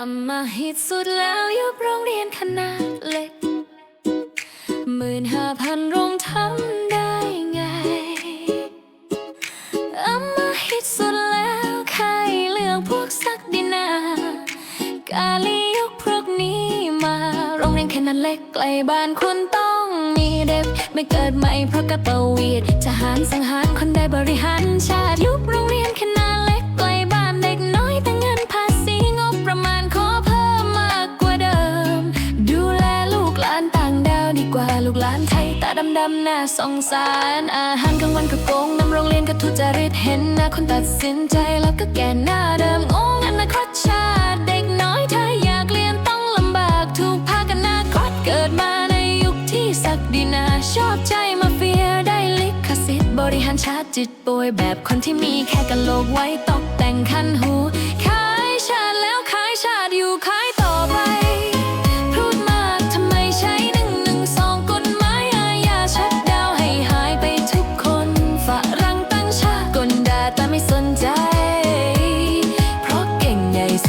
อำมาหิตสุดแล้วยุบโรงเรียนขนาดเล็กหมื่นห้าพันโรงทำได้ไงอำมาหิตสุดแล้วใครเลือกพวกสักดินากาลียกพวกนี้มา โรงเรียนขนาดเล็กไกลบ้านคุณต้องมีเด็กไม่เกิดใหม่เพราะกระเป๋าวีดจะหารสังหารคนได้บ กว่าลูกหลานไทยตาดำๆน่าสงสาร อาหารกลางวันก็โกงนำโรงเรียนก็ทุจริตเห็นหน้าคนตัดสินใจแล้วก็แก่หน้าเดิมงงอนาคตชาติเด็กน้อยถ้าอยากเรียนต้องลำบากถูกพากันหน้าคตเกิดมาในยุคที่ศักดินาชอบใจมาเฟียได้ลิขสิทธิ์บริหารชาติจิตป่วยแบบคนที่มีแค่กะโหลกไว้ตกแต่งคันหู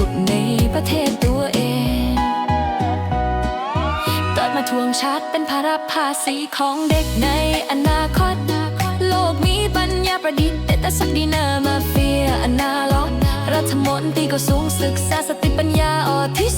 สุดในประเทศตัวเองตัดมาทวงชาติเป็นภาระภาษีของเด็กในอนาคต โลกมีปัญญาประดิษฐ์แต่แต่สักดีนามาเฟียอนาล็อกรัฐมนตรีก็สูงศึกษาสติปัญญาออทิส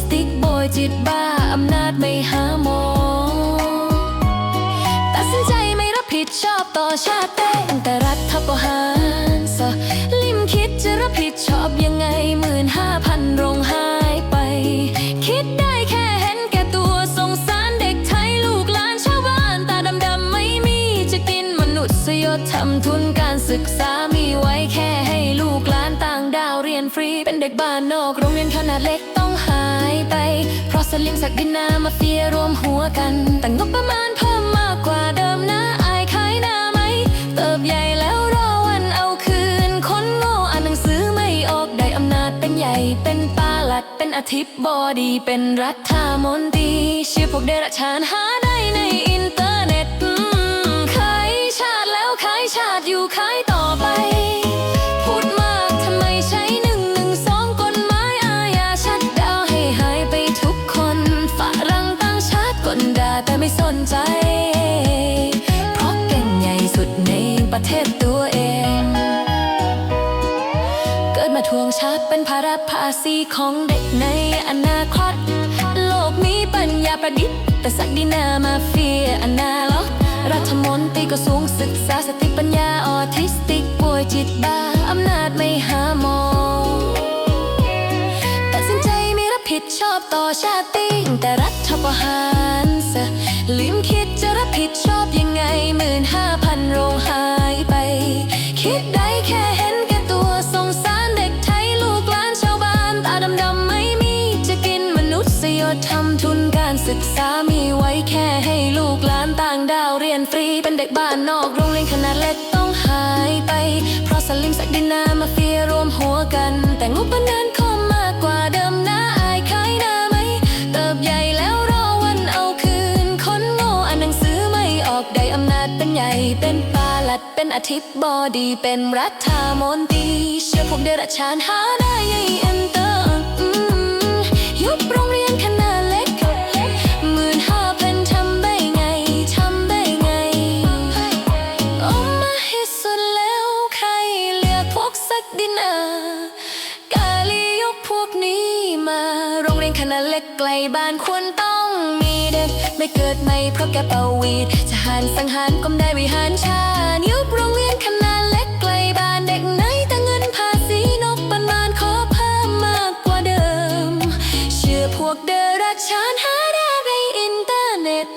ษยธรรมทุนการศึกษามีไว้แค่ให้ลูกหลานต่างดาวเรียนฟรี เป็นเด็กบ้านนอกโรงเรียนขนาดเล็กต้องหายไป เพราะสลิมสักดินามาเฟียรวมหัวกัน แต่งบประมาณเพิ่มมากกว่าเดิมนะอายขายหน้าไหม เติบใหญ่แล้วรอวันเอาคืน คนโง่อ่านหนังสือไม่ออกได้อำนาจเป็นใหญ่เป็นปาลัดเป็นอาทิตย์บอดีเป็นรัฐมนตรีชื่อพวกเดรัจฉานหาได้ในอินเทอร์เน็ต ใจ เพราะเก่งใหญ่สุดในประเทศตัวเอง เกิดมาทวงชาติเป็นภาระภาษีของเด็กในอนาคต โลกมีปัญญาประดิษฐ์ แต่สักดินามาเฟียอนาล็อกรัฐมนตรีก็สูงศึกษาสติปัญญาออทิ แต่รัฐประหารสะลืมคิดจะรับผิดชอบยังไงหมื่นห้าพันโรงหายไป คิดได้แค่เห็นแก่ตัวสงสารเด็กไทยลูกหลานชาวบ้านตาดำๆไม่มีจะกินมนุษยธรรมทุนการศึกษามีไว้แค่ให้ลูกหลานต่างดาวเรียนฟรีเป็นเด็กบ้านนอกโรงเรียนขนาดเล็กต้องหายไป เพราะสลิมสักดินามาเฟียรวมหัวกัน แต่งบประมาณ เป็นใหญ่เป็นปาลัดเป็นอาทิตย์บอดีเป็นรัฐมนตรีเชื่อพวกเดรัจฉานหาได้ไงเอ็นเตอร์ยุบโรงเรียนขนาดเล็กหมื่นห้าพันทำได้ไงทำได้ไงโอ้มาให้สุดแล้วใครเลือกพวกสักดินเออกาลียกพวกนี้มา โรงเรียนขนาดเล็กไกลบ้านควรต้อง ไม่เกิดไม่เพราะแกเป่าวีดทหารสังหารก้มได้วิหารชาญยุบโรงเรียนขนาดเล็กไกลบ้านเด็กไหนแต่เงินภาษีนกปันมานขอเพิ่มมากกว่าเดิม เชื่อพวกเดรัจฉานหาได้ในอินเทอร์เน็ต